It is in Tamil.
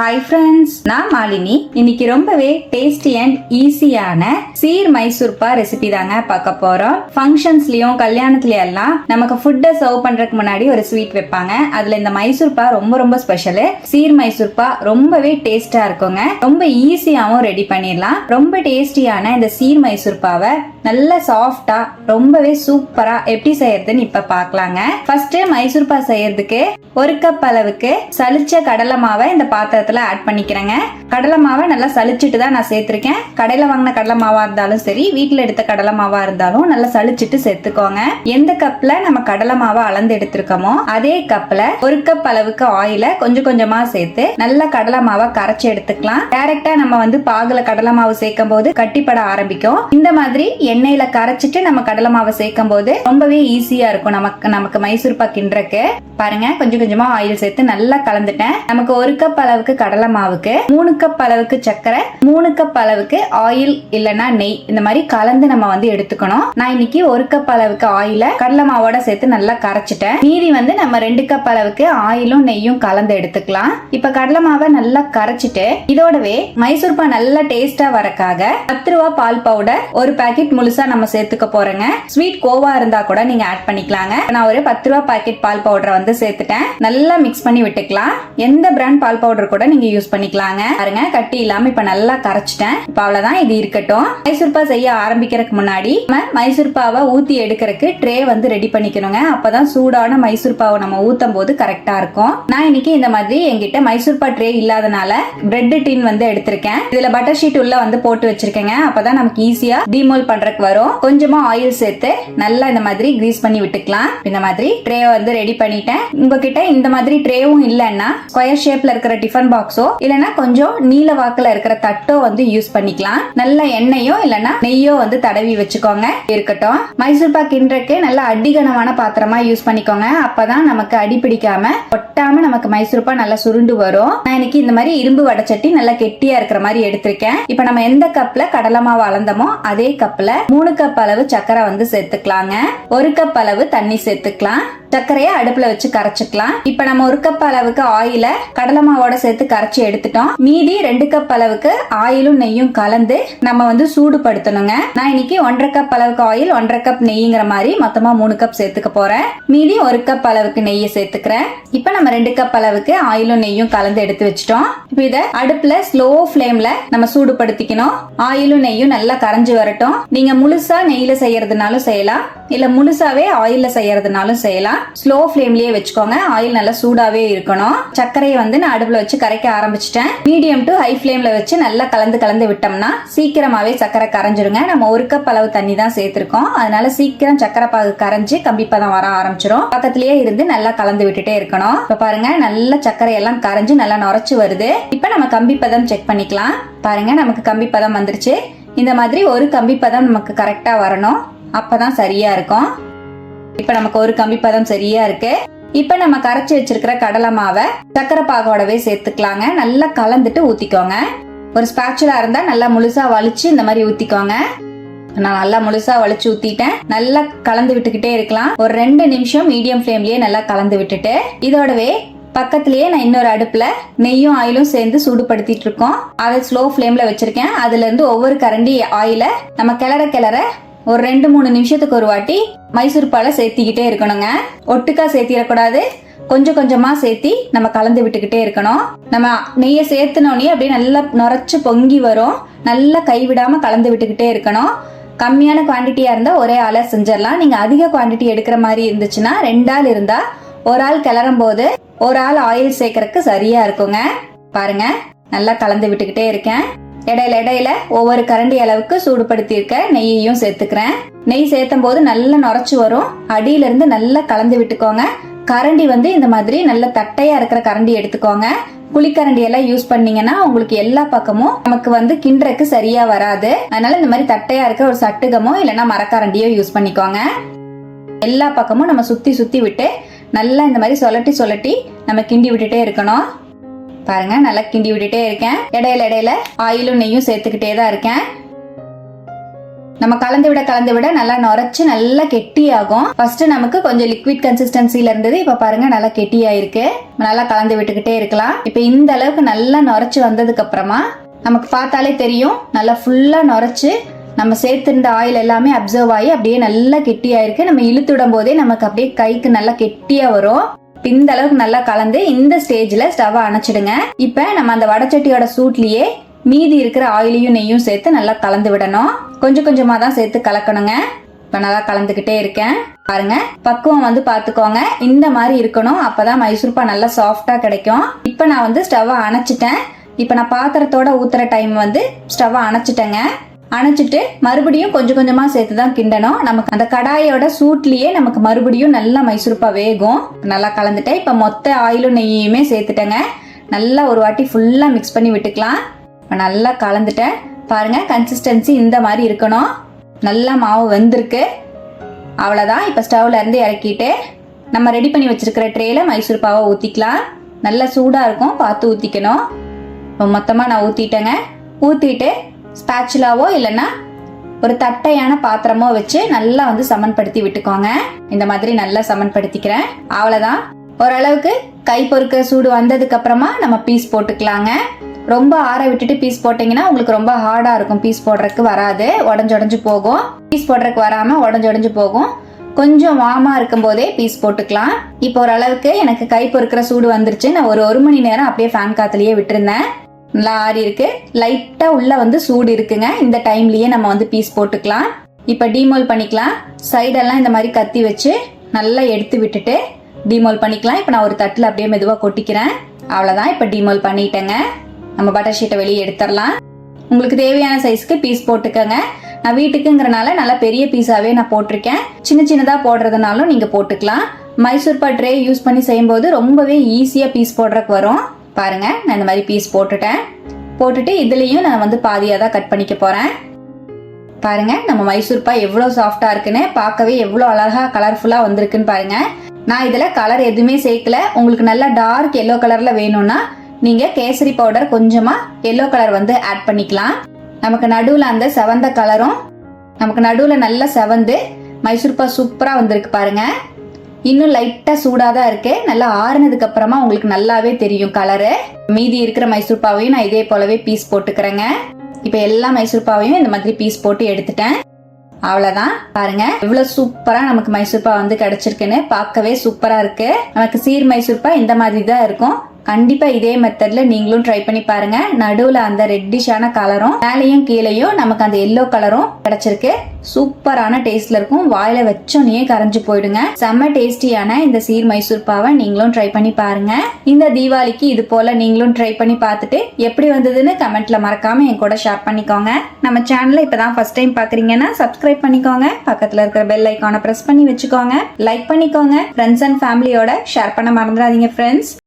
ஹாய் ஃப்ரெண்ட்ஸ் நான் மாலினி. இன்னைக்கு ரொம்பவே டேஸ்டி அண்ட் ஈஸியான சீர் மைசூர்பா ரெசிபி தாங்க பார்க்க போறோம். ஃபங்க்ஷன்ஸ்லயும் கல்யாணத்துலயும் எல்லாம் நமக்கு ஃபுட்டை சர்வ் பண்றதுக்கு முன்னாடி ஒரு ஸ்வீட் வைப்பாங்க. அதுல இந்த மைசூர்பா ரொம்ப ரொம்ப ஸ்பெஷல் சீர் மைசூர்பா ரொம்பவே டேஸ்டா இருக்குங்க. ரொம்ப ஈஸியாவும் ரெடி பண்ணிடலாம். ரொம்ப டேஸ்டியான இந்த சீர் மைசூர்பாவை நல்ல சாஃப்டா ரொம்பவே சூப்பரா எப்படி செய்யறதுன்னு இப்ப பார்க்கலாங்க. ஃபர்ஸ்ட் மைசூர்பா செய்யறதுக்கு ஒரு கப் அளவுக்கு சலிச்ச கடலை மாவை இந்த பாத்திரத்தை இடத்துல ஆட் பண்ணிக்கிறேங்க. கடலை மாவை நல்லா சளிச்சிட்டு தான் நான் சேர்த்துருக்கேன். கடையில வாங்கின கடலை மாவா இருந்தாலும் சரி வீட்ல எடுத்த கடலை மாவா இருந்தாலும் நல்லா சளிச்சிட்டு சேர்த்துக்கோங்க. எந்த கப்ல நம்ம கடலை மாவை அளந்து எடுத்திருக்கோமோ அதே கப்ல ஒரு கப் அளவுக்கு ஆயில கொஞ்சம் கொஞ்சமா சேர்த்து நல்லா கடலை மாவை கரைச்சி எடுத்துக்கலாம். டைரக்டா நம்ம வந்து பாகுல கடலை மாவு சேர்க்கும் போது கட்டிப்பட ஆரம்பிக்கும். இந்த மாதிரி எண்ணெயில கரைச்சிட்டு நம்ம கடலை மாவை சேர்க்கும் போது ரொம்பவே ஈஸியா இருக்கும் நமக்கு நமக்கு மைசூர் பாக் கிண்டுறக்கு. பாருங்க கொஞ்சம் கொஞ்சமா ஆயில் சேர்த்து நல்லா கலந்துட்டேன். நமக்கு ஒரு கப் அளவுக்கு கடலை மாவுக்கு மூணு கப் அளவுக்கு சர்க்கரை மூணு கப் அளவுக்கு ஆயில் இல்லனா நெய். இந்த மாதிரி கலந்து நம்ம வந்து எடுத்துக்கணும். நான் இன்னைக்கு ஒரு கப் அளவுக்கு ஆயில கடலை மாவோட சேர்த்து நல்லா கரைச்சிட்டேன். மீதி வந்து நம்ம ரெண்டு கப் அளவுக்கு ஆயிலும் நெய்யும் கலந்து எடுத்துக்கலாம். இப்ப கடலை மாவை நல்லா கரைச்சிட்டு இதோடவே மைசூர் பா நல்லா டேஸ்டா வரக்காக பத்து ரூபா பால் பவுடர் ஒரு பாக்கெட் முழுசா நம்ம சேர்த்துக்க போறோங்க. ஸ்வீட் கோவா இருந்தா கூட நீங்க ஆட் பண்ணிக்கலாங்க. நான் ஒரு பத்து ரூபா பாக்கெட் பால் பவுடரை வந்து சேர்த்துட்டேன். நல்லா மிக்ஸ் பண்ணி விட்டுக்கலாம். எந்த பிராண்ட் பால் பவுடர் கூட நீங்க யூஸ் பண்ணிக்கலாங்க. பாருங்க கட்டி இல்லாம இப்ப நல்லா கரைச்சிட்டேன். இப்ப அவ்வளவுதான் இது இருக்கட்டும். மைசூர்பா செய்ய ஆரம்பிக்கிறதுக்கு முன்னாடி நம்ம மைசூர்பாவை ஊத்தி எடுக்கிறதுக்கு ட்ரே வந்து ரெடி பண்ணிக்கணுங்க. அப்பதான் சூடான மைசூர் பாவை நம்ம ஊத்தும் போது கரெக்டா இருக்கும். நான் இன்னைக்கு இந்த மாதிரி என்கிட்ட மைசூர்பா ட்ரே இல்லாதனால பிரெட் டின் வந்து எடுத்திருக்கேன். இதுல பட்டர் ஷீட் உள்ள வந்து போட்டு வச்சிருக்கேங்க. அப்பதான் நமக்கு ஈஸியா டிமோல் பண்றதுக்கு வரும். கொஞ்சமா ஆயில் சேர்த்து நல்லா இந்த மாதிரி கிரீஸ் பண்ணி விட்டுக்கலாம். இந்த மாதிரி ட்ரே வந்து ரெடி பண்ணிட்டேன். உங்ககிட்ட இந்த மாதிரி ட்ரேவும் இல்லைன்னா ஸ்கொயர் ஷேப்ல இருக்கிற டிஃபன் பாக்ஸோ இல்லைன்னா கொஞ்சம் நீல வாக்குல இருக்கிற தட்டோ வந்து யூஸ் பண்ணிக்கலாம். நல்ல எண்ணெயோ இல்லைன்னா நெய்யோ வந்து தடவி வச்சுக்கோங்க. இருக்கட்டும். மைசூர் பாக் கிண்டுறதுக்கு நல்ல அடிகனமான பாத்திரமா யூஸ் பண்ணிக்கோங்க. அப்பதான் நமக்கு அடி பிடிக்காம ஒட்டாம நமக்கு மைசூர் பாக் நல்லா சுருண்டு வரும். நான் இன்னைக்கு இந்த மாதிரி இரும்பு வடச்சட்டி நல்லா கெட்டியா இருக்கிற மாதிரி எடுத்திருக்கேன். இப்போ நம்ம எந்த கப்ல கடலை மாவு அளந்தமோ அதே கப்ல மூணு கப் அளவு சக்கரை வந்து சேர்த்துக்கலாங்க. ஒரு கப் அளவு தண்ணி சேர்த்துக்கலாம். சர்க்கரையை அடுப்புல வச்சு கரைச்சுக்கலாம். இப்ப நம்ம ஒரு கப் அளவுக்கு ஆயில கடலை மாவோட சேர்த்து கரைச்சி எடுத்துட்டோம். மீதி ரெண்டு கப் அளவுக்கு ஆயிலும் நெய்யும் கலந்து நம்ம வந்து சூடுபடுத்தணுங்க. நான் இன்னைக்கு ஒன்றரை கப் அளவுக்கு ஆயில் ஒன்றரை கப் நெய்ங்கிற மாதிரி மொத்தமா மூணு கப் சேர்த்துக்க போறேன். மீதி ஒரு கப் அளவுக்கு நெய்யை சேர்த்துக்கிறேன். இப்ப நம்ம ரெண்டு கப் அளவுக்கு ஆயிலும் நெய்யும் கலந்து எடுத்து வச்சிட்டோம். இப்போ இதை அடுப்புல ஸ்லோ ஃப்ளேம்ல நம்ம சூடுபடுத்திக்கணும். ஆயிலும் நெய்யும் நல்லா கரைஞ்சு வரட்டும். நீங்க முழுசா நெய்யில செய்யறதுனாலும் செய்யலாம். இல்ல முழுசாவே ஆயில்ல செய்யறதுனாலும் செய்யலாம். ஸ்லோ ஃப்ளேம்லயே வச்சுக்கோங்க. ஆயில் நல்லா சூடாவே இருக்கணும். சர்க்கரையை வந்து நான் அடுப்புல வச்சு கரைக்க ஆரம்பிச்சிட்டேன். மீடியம் டு ஹை ஃப்ளேம்ல வச்சு நல்லா கலந்து கலந்து விட்டோம்னா சீக்கிரமாவே சர்க்கரை கரைஞ்சிருங்க. நம்ம ஒரு கப் அளவு தண்ணி தான் சேர்த்திருக்கோம். அதனால சீக்கிரம் சர்க்கரை பாகு கரைஞ்சு கம்பிப்பதம் வர ஆரம்பிச்சிரும். பக்கத்திலேயே இருந்து நல்லா கலந்து விட்டுட்டே இருக்கணும். இப்ப பாருங்க நல்ல சர்க்கரை எல்லாம் கரைஞ்சு நல்லா நுரைச்சு வருது. இப்ப நம்ம கம்பிப்பதம் செக் பண்ணிக்கலாம். பாருங்க நமக்கு கம்பிப்பதம் வந்துருச்சு. இந்த மாதிரி ஒரு கம்பிப்பதம் நமக்கு கரெக்டா வரணும். அப்பதான் சரியா இருக்கும். இப்ப நமக்கு ஒரு கம்பி பதம் சரியா இருக்கு. இப்ப நம்ம கரைச்சி வச்சிருக்கிற கடலை மாவை சக்கரை பாகோடவே சேர்த்துக்கலாங்க. நல்லா கலந்துட்டு ஊத்திக்கோங்க. ஒரு ஸ்பேச்சுலா இருந்தா நல்லா முழுசா வலிச்சு இந்த மாதிரி ஊத்திக்கோங்க. நான் நல்லா முழுசா வலிச்சு ஊத்திட்டேன். நல்லா கலந்து விட்டுக்கிட்டே இருக்கலாம். ஒரு ரெண்டு நிமிஷம் மீடியம் ஃப்ளேம்லயே நல்லா கலந்து விட்டுட்டு இதோடவே பக்கத்திலேயே நான் இன்னொரு அடுப்புல நெய்யும் ஆயிலும் சேர்ந்து சூடுபடுத்திட்டு இருக்கோம். அதை ஸ்லோ ஃப்ளேம்ல வச்சிருக்கேன். அதுல இருந்து ஒவ்வொரு கரண்டி ஆயில நம்ம கிளற கிளற ஒரு ரெண்டு மூணு நிமிஷத்துக்கு ஒரு வாட்டி மைசூர் பாலை சேர்த்திக்கிட்டே இருக்கணுங்க. ஒட்டுக்கா சேர்த்திடக்கூடாது. கொஞ்சம் கொஞ்சமா சேர்த்தி நம்ம கலந்து விட்டுக்கிட்டே இருக்கணும். நம்ம நெய்யை சேர்த்துனோடனே அப்படியே நல்லா நுரைச்சு பொங்கி வரும். நல்லா கைவிடாம கலந்து விட்டுக்கிட்டே இருக்கணும். கம்மியான குவான்டிட்டியா இருந்தா ஒரே ஆளா செஞ்சிடலாம். நீங்க அதிக குவான்டிட்டி எடுக்கிற மாதிரி இருந்துச்சுன்னா ரெண்டு ஆள் இருந்தா ஒரு ஆள் கிளறும் போது ஒரு ஆள் ஆயில் சேர்க்கறதுக்கு சரியா இருக்குங்க. பாருங்க நல்லா கலந்து விட்டுக்கிட்டே இருக்கேன். இடையில இடையில ஒவ்வொரு கரண்டி அளவுக்கு சூடுபடுத்தி இருக்க நெய்யையும் சேர்த்துக்கிறேன். நெய் சேர்த்தும் போது நல்லா நுரைச்சு வரும். அடியில இருந்து நல்லா கலந்து விட்டுக்கோங்க. கரண்டி வந்து இந்த மாதிரி நல்ல தட்டையா இருக்கிற கரண்டி எடுத்துக்கோங்க. குழிக்கரண்டி எல்லாம் யூஸ் பண்ணீங்கன்னா உங்களுக்கு எல்லா பக்கமும் நமக்கு வந்து கிண்டுறக்கு சரியா வராது. அதனால இந்த மாதிரி தட்டையா இருக்கிற ஒரு சட்டுகமோ இல்லைன்னா மரக்கரண்டியோ யூஸ் பண்ணிக்கோங்க. எல்லா பக்கமும் நம்ம சுத்தி சுத்தி விட்டு நல்லா இந்த மாதிரி சொலட்டி சொலட்டி நம்ம கிண்டி விட்டுட்டே இருக்கணும். பாருங்க நல்லா கிண்டி விட்டுட்டே இருக்கேன். இடையில இடையில ஆயிலும் நெய்யும் சேர்த்துக்கிட்டே தான் இருக்கேன். நம்ம கலந்து விட கலந்து விட நல்லா நுரைச்சு நல்லா கெட்டியாகும். ஃபர்ஸ்ட் நமக்கு கொஞ்சம் லிக்விட் கன்சிஸ்டன்சில இருந்தது இப்ப பாருங்க நல்லா கெட்டியாயிருக்கு. நல்லா கலந்து விட்டுக்கிட்டே இருக்கலாம். இப்ப இந்த அளவுக்கு நல்லா நுரைச்சு வந்ததுக்கு அப்புறமா நமக்கு பார்த்தாலே தெரியும் நல்லா ஃபுல்லா நுரைச்சு நம்ம சேர்த்திருந்த ஆயில் எல்லாமே அப்சர்வ் ஆகி அப்படியே நல்லா கெட்டியாயிருக்கு. நம்ம இழுத்து விடும் போதே நமக்கு அப்படியே கைக்கு நல்லா கெட்டியா வரும். இந்த அளவுக்கு நல்லா கலந்து இந்த ஸ்டேஜ்ல ஸ்டவ் அணைச்சிடுங்க. இப்ப நம்ம அந்த வடச்சட்டியோட சூட்லயே மீதி இருக்கிற ஆயிலையும் நெய்யும் சேர்த்து நல்லா கலந்து விடணும். கொஞ்சம் கொஞ்சமா தான் சேர்த்து கலக்கணுங்க. இப்ப நல்லா கலந்துக்கிட்டே இருக்கேன். பாருங்க பக்குவம் வந்து பாத்துக்கோங்க. இந்த மாதிரி இருக்கணும். அப்பதான் மைசூர்பா நல்லா சாஃப்டா கிடைக்கும். இப்ப நான் வந்து ஸ்டவ் அணைச்சிட்டேன். இப்ப நான் பாத்திரத்தோட ஊத்துற டைம் வந்து ஸ்டவ் அணைச்சிட்டேங்க. அணைச்சிட்டு மறுபடியும் கொஞ்சம் கொஞ்சமா சேர்த்து தான் கிண்டணும். நமக்கு அந்த கடாயோட சூட்லயே நமக்கு மறுபடியும் நல்லா மைசூர்பா வேகும். நல்லா கலந்துட்டேன். இப்ப மொத்த ஆயிலும் நெய்யுமே சேர்த்துட்டேங்க. நல்லா ஒரு வாட்டி ஃபுல்லா மிக்ஸ் பண்ணி விட்டுக்கலாம். இப்ப நல்லா கலந்துட்டேன். பாருங்க கன்சிஸ்டன்சி இந்த மாதிரி இருக்கணும். நல்லா மாவு வெந்திருக்கு. அவ்வளோதான் இப்போ ஸ்டவ்ல இருந்து இறக்கிட்டு நம்ம ரெடி பண்ணி வச்சிருக்கிற ட்ரேல மைசூர் பாவை ஊற்றிக்கலாம் நல்லா சூடாக இருக்கும். பார்த்து ஊற்றிக்கணும் இப்போ மொத்தமாக நான் ஊற்றிட்டேங்க ஊற்றிட்டு ஸ்பேச்சுலாவோ இல்லைன்னா ஒரு தட்டையான பாத்திரமோ வச்சு நல்லா வந்து சமன்படுத்தி விட்டுக்கோங்க. இந்த மாதிரி நல்லா சமன்படுத்திக்கிறேன். அவ்வளோதான் ஓரளவுக்கு கை பொறுக்க சூடு வந்ததுக்கு அப்புறமா நம்ம பீஸ் போட்டுக்கலாங்க. ரொம்ப ஆற விட்டுட்டு பீஸ் போட்டீங்கன்னா உங்களுக்கு ரொம்ப ஹார்டா இருக்கும். பீஸ் போடுறதுக்கு வராது. உடஞ்சு உடஞ்சு போகும். பீஸ் போடுறதுக்கு வராம உடஞ்சு உடஞ்சு போகும். கொஞ்சம் வாமா இருக்கும் போதே பீஸ் போட்டுக்கலாம். இப்போ ஓரளவுக்கு எனக்கு கை பொறுக்கிற சூடு வந்துருச்சு. நான் ஒரு ஒரு மணி நேரம் அப்படியே ஃபேன் காத்துலயே விட்டுருந்தேன். நல்லா ஆறி இருக்கு. லைட்டா உள்ள வந்து சூடு இருக்குங்க. இந்த டைம்லயே நம்ம வந்து பீஸ் போட்டுக்கலாம். இப்போ டீமோல் பண்ணிக்கலாம். சைடெல்லாம் இந்த மாதிரி கத்தி வச்சு நல்லா எடுத்து விட்டுட்டு டீமோல் பண்ணிக்கலாம். இப்போ நான் ஒரு தட்டில் அப்படியே மெதுவாக கொட்டிக்கிறேன். அவ்வளோதான் இப்போ டீமோல் பண்ணிட்டேங்க. நம்ம பட்டர் ஷீட்டை வெளியே எடுத்துடலாம். உங்களுக்கு தேவையான சைஸ்க்கு பீஸ் போட்டுக்கோங்க. நான் வீட்டுக்குங்கிறனால நல்லா பெரிய பீஸாவே நான் போட்டிருக்கேன். சின்ன சின்னதா போடுறதுனாலும் நீங்க போட்டுக்கலாம். மைசூர் பா ட்ரே யூஸ் பண்ணி செய்யும்போது ரொம்பவே ஈஸியா பீஸ் போடுறதுக்கு வரும். பாருங்க நான் இந்த மாதிரி பீஸ் போட்டுட்டேன். போட்டுட்டு இதுலேயும் நான் வந்து பாதியாக தான் கட் பண்ணிக்க போகிறேன் பாருங்க நம்ம மைசூர் பா எவ்வளோ சாஃப்டாக இருக்குன்னு பார்க்கவே எவ்வளோ அழகா கலர்ஃபுல்லாக வந்திருக்குன்னு பாருங்க. நான் இதில் கலர் எதுவுமே சேர்க்கல. உங்களுக்கு நல்லா டார்க் எல்லோ கலரில் வேணும்னா நீங்கள் கேசரி பவுடர் கொஞ்சமாக எல்லோ கலர் வந்து ஆட் பண்ணிக்கலாம். நமக்கு நடுவில் அந்த செவந்த கலரும் நமக்கு நடுவில் நல்லா செவந்து மைசூர்பா சூப்பராக வந்திருக்கு பாருங்கள் இன்னும் லைட்டா சூடா தான் இருக்கு. நல்லா ஆறுனதுக்கு அப்புறமா உங்களுக்கு நல்லாவே தெரியும் கலரு மீதி இருக்கிற மைசூர்பாவையும் நான் இதே போலவே பீஸ் போட்டுக்கிறேங்க. இப்போ எல்லா மைசூர்பாவையும் இந்த மாதிரி பீஸ் போட்டு எடுத்துட்டேன். அவ்வளவுதான். பாருங்க இவ்வளோ சூப்பரா நமக்கு மைசூர்பா வந்து கிடைச்சிருக்குன்னு. பார்க்கவே சூப்பரா இருக்கு. நமக்கு சீர் மைசூர்பா இந்த மாதிரி தான் இருக்கும். கண்டிப்பா இதே மெத்தட்ல நீங்களும் ட்ரை பண்ணி பாருங்க. நடுவுல அந்த ரெட்டிஷான கலரும் மேலையும் கீழேயும் நமக்கு அந்த எல்லோ கலரும் கிடைச்சிருக்கு. சூப்பரான டேஸ்ட்ல இருக்கும். வாயில வச்சோன்னே கரைஞ்சு போயிடுங்க. செம்ம டேஸ்டியான இந்த சீர் மைசூர் பாவை நீங்களும் ட்ரை பண்ணி பாருங்க. இந்த தீபாவளிக்கு இது போல நீங்களும் ட்ரை பண்ணி பார்த்துட்டு எப்படி வந்ததுன்னு கமெண்ட்ல மறக்காம என் கூட ஷேர் பண்ணிக்கோங்க. நம்ம சேனலை இப்பதான் ஃபர்ஸ்ட் டைம் பாக்குறீங்கன்னா சப்ஸ்கிரைப் பண்ணிக்கோங்க. பக்கத்துல இருக்கிற பெல் ஐக்கானை பிரஸ் பண்ணி வச்சுக்கோங்க. லைக் பண்ணிக்கோங்க. ஃப்ரெண்ட்ஸ் அண்ட் ஃபேமிலியோட ஷேர் பண்ண மறந்துடாதீங்க ஃப்ரெண்ட்ஸ்